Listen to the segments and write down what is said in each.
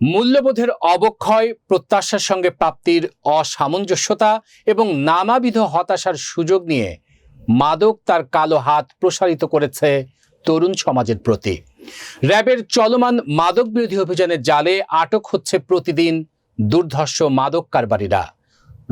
মূল্যবোধের অবক্ষয়, প্রত্যাশার সঙ্গে প্রাপ্তির অসামঞ্জস্যতা এবং নানাবিধ হতাশার সুযোগ নিয়ে মাদক তার কালো হাত প্রসারিত করেছে তরুণ সমাজের প্রতি। র্যাবের চলমান মাদক বিরোধী অভিযানের জালে আটক হচ্ছে প্রতিদিন দুর্ধর্ষ মাদক কারবারিরা।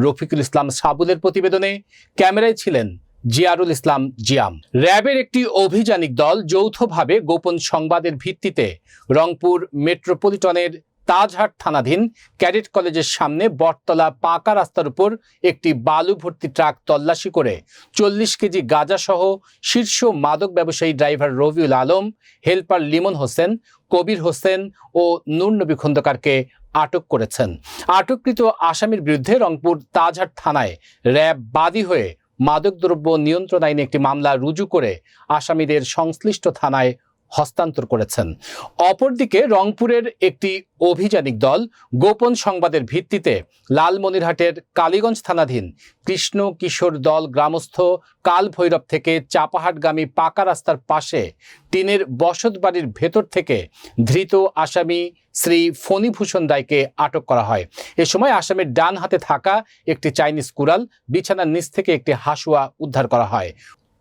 রফিকুল ইসলাম সাবুদের প্রতিবেদনে ক্যামেরায় ছিলেন জিয়ারুল ইসলাম জিয়াম। র্যাবের একটি অভিযানিক দল যৌথভাবে গোপন সংবাদের ভিত্তিতে রংপুর মেট্রোপলিটনের তাজহাট থানাধীন ক্যাডেট কলেজের সামনে বটতলা পাকা রাস্তার উপর একটি বালু ভর্তি ট্রাক তল্লাশি করে চল্লিশ কেজি গাঁজাসহ শীর্ষ মাদক ব্যবসায়ী ড্রাইভার রবিউল আলম, হেলপার লিমন হোসেন, কবির হোসেন ও নূর নবী খন্দকারকে আটক করেছেন। আটককৃত আসামির বিরুদ্ধে রংপুর তাজহাট থানায় র্যাব বাদী হয়ে মাদকদ্রব্য নিয়ন্ত্রণ আইনে একটি মামলা রুজু করে আসামিদের সংশ্লিষ্ট থানায় হস্তান্তর করেছেন। অপরদিকে রংপুরের একটি অভিযানিক দল গোপন সংবাদের ভিত্তিতে লালমনিরহাটের কালীগঞ্জ থানাধীন কৃষ্ণ কিশোর দল গ্রামস্থ কাল ভৈরব থেকে চাপাহাটগামী পাকা রাস্তার পাশে টিনের বসত বাড়ির ভেতর থেকে ধৃত আসামি শ্রী ফণীভূষণ রায়কে আটক করা হয়। এ সময় আসামের ডান হাতে থাকা একটি চাইনিজ কুড়াল বিছানার নিচ থেকে একটি হাসুয়া উদ্ধার করা হয়।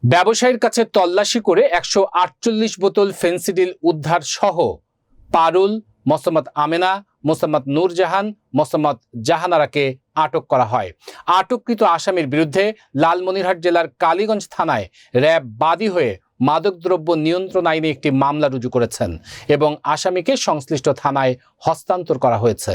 ব্যবসায়ীর কাছে তল্লাশি করে একশো আটচল্লিশ বোতল ফেন্সিডিল উদ্ধার সহ পারুল, মোসাম্মদ আমেনা, মোসাম্মদ নূরজাহান, মোসাম্মদ জাহানারাকে আটক করা হয়। আটককৃত আসামির বিরুদ্ধে লালমনিরহাট জেলার কালীগঞ্জ থানায় র্যাব বাদী হয়ে মাদকদ্রব্য নিয়ন্ত্রণ আইনে একটি মামলা রুজু করেছেন এবং আসামিকে সংশ্লিষ্ট থানায় হস্তান্তর করা হয়েছে।